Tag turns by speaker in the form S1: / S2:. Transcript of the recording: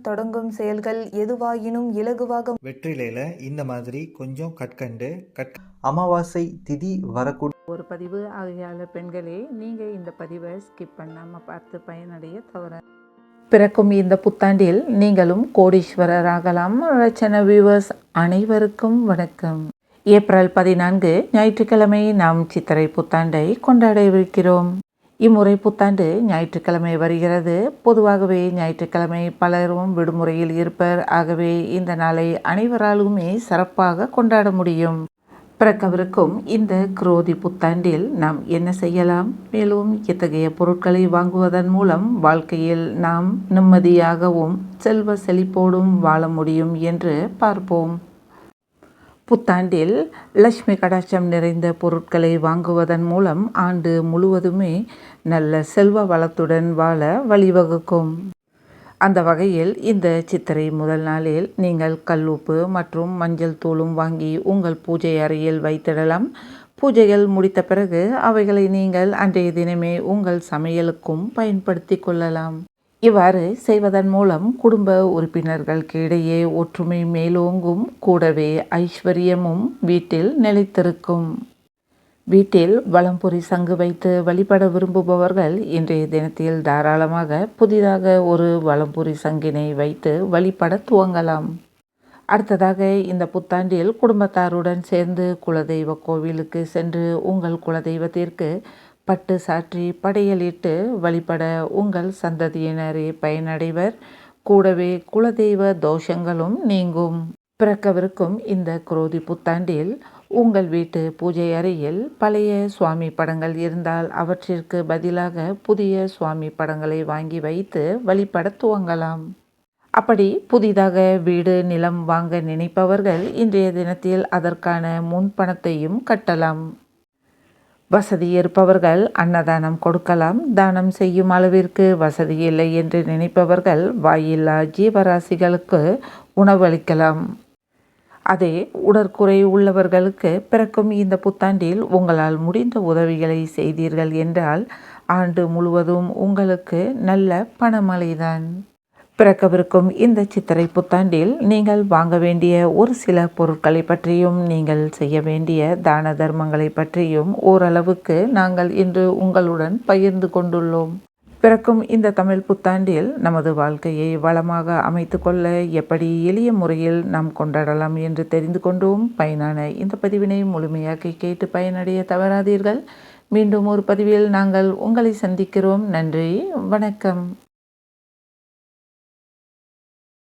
S1: தொடங்கும் செயல்கள் எதுவாயினும் இலகுவாக
S2: வெற்றிலையில் இந்த மாதிரி கொஞ்சம் கற்கண்டு கற் அமாவாசை திதி வரக்கூடிய
S3: ஒரு பதிவு ஆகையால பெண்களே நீங்கள் இந்த பதிவை ஸ்கிப் பண்ணாமல் பார்த்து பயனடைய தவற. பிறக்கும் இந்த புத்தாண்டில் நீங்களும் கோடீஸ்வரர் ஆகலாம் ரச்சன வியூவர்ஸ் அனைவருக்கும் வணக்கம். ஏப்ரல் பதினான்கு ஞாயிற்றுக்கிழமை நாம் சித்திரை புத்தாண்டை கொண்டாடவிருக்கிறோம். இம்முறை புத்தாண்டு ஞாயிற்றுக்கிழமை வருகிறது. பொதுவாகவே ஞாயிற்றுக்கிழமை பலரும் விடுமுறையில் இருப்பர். ஆகவே இந்த நாளை அனைவராலுமே சிறப்பாக கொண்டாட முடியும். பிறக்கவிருக்கும் இந்த குரோதி புத்தாண்டில் நாம் என்ன செய்யலாம்? மேலும் இத்தகைய பொருட்களை வாங்குவதன் மூலம் வாழ்க்கையில் நாம் நிம்மதியாகவும் செல்வ செழிப்போடும் வாழ முடியும் என்று பார்ப்போம். புத்தாண்டில் லட்சுமி கடாட்சம் நிறைந்த பொருட்களை வாங்குவதன் மூலம் ஆண்டு முழுவதுமே நல்ல செல்வ வளத்துடன் வாழ வழிவகுக்கும். அந்த வகையில் இந்த சித்திரை முதல் நாளில் நீங்கள் கல்லுப்பு மற்றும் மஞ்சள் தூளும் வாங்கி உங்கள் பூஜை அறையில் வைத்திடலாம். பூஜைகள் முடித்த பிறகு அவைகளை நீங்கள் அன்றைய தினமே உங்கள் சமையலுக்கும் பயன்படுத்தி கொள்ளலாம். இவ்வாறு செய்வதன் மூலம் குடும்ப உறுப்பினர்களுக்கு இடையே ஒற்றுமை மேலோங்கும் கூடவே ஐஸ்வர்யமும் வீட்டில் நிலைத்திருக்கும். வீட்டில் வளம்புரி சங்கு வைத்து வழிபட விரும்புபவர்கள் இன்றைய தினத்தில் தாராளமாக புதிதாக ஒரு வளம்புரி சங்கினை வைத்து வழிபட துவங்கலாம். அடுத்ததாக இந்த புத்தாண்டில் குடும்பத்தாருடன் சேர்ந்து குலதெய்வ கோவிலுக்கு சென்று உங்கள் குலதெய்வத்திற்கு பட்டு சாற்றி படையலிட்டு வழிபட உங்கள் சந்ததியினரே பயனடைவர். கூடவே குலதெய்வ தோஷங்களும் நீங்கும். பிறக்கவிருக்கும் இந்த குரோதி புத்தாண்டில் உங்கள் வீட்டு பூஜை அறையில் பழைய சுவாமி படங்கள் இருந்தால் அவற்றிற்கு பதிலாக புதிய சுவாமி படங்களை வாங்கி வைத்து வழிபட துவங்கலாம். அப்படி புதிதாக வீடு நிலம் வாங்க நினைப்பவர்கள் இன்றைய தினத்தில் அதற்கான முன்பணத்தையும் கட்டலாம். வசதி இருப்பவர்கள் அன்னதானம் கொடுக்கலாம் தானம் செய்யும் அளவிற்கு வசதி இல்லை என்று நினைப்பவர்கள் வாயில்லா ஜீவராசிகளுக்கு உணவளிக்கலாம் அதே உடற்குறை உள்ளவர்களுக்கு பிறக்கும் இந்த புத்தாண்டில் உங்களால் முடிந்த உதவிகளை செய்தீர்கள் என்றால் ஆண்டு முழுவதும் உங்களுக்கு நல்ல பணமழைதான். பிறக்கவிருக்கும் இந்த சித்திரை புத்தாண்டில் நீங்கள் வாங்க வேண்டிய ஒரு சில பொருட்களை பற்றியும் நீங்கள் செய்ய வேண்டிய தான தர்மங்களை பற்றியும் ஓரளவுக்கு நாங்கள் இன்று உங்களுடன் பகிர்ந்து கொண்டுள்ளோம். பிறக்கும் இந்த தமிழ் புத்தாண்டில் நமது வாழ்க்கையை வளமாக அமைத்து கொள்ள எப்படி எளிய முறையில் நாம் கொண்டாடலாம் என்று தெரிந்து கொண்டோம். பயனான இந்த பதிவினை முழுமையாக கேட்டு பயனடைய தவறாதீர்கள். மீண்டும் ஒரு பதிவில் நாங்கள் உங்களை சந்திக்கிறோம். நன்றி. வணக்கம்.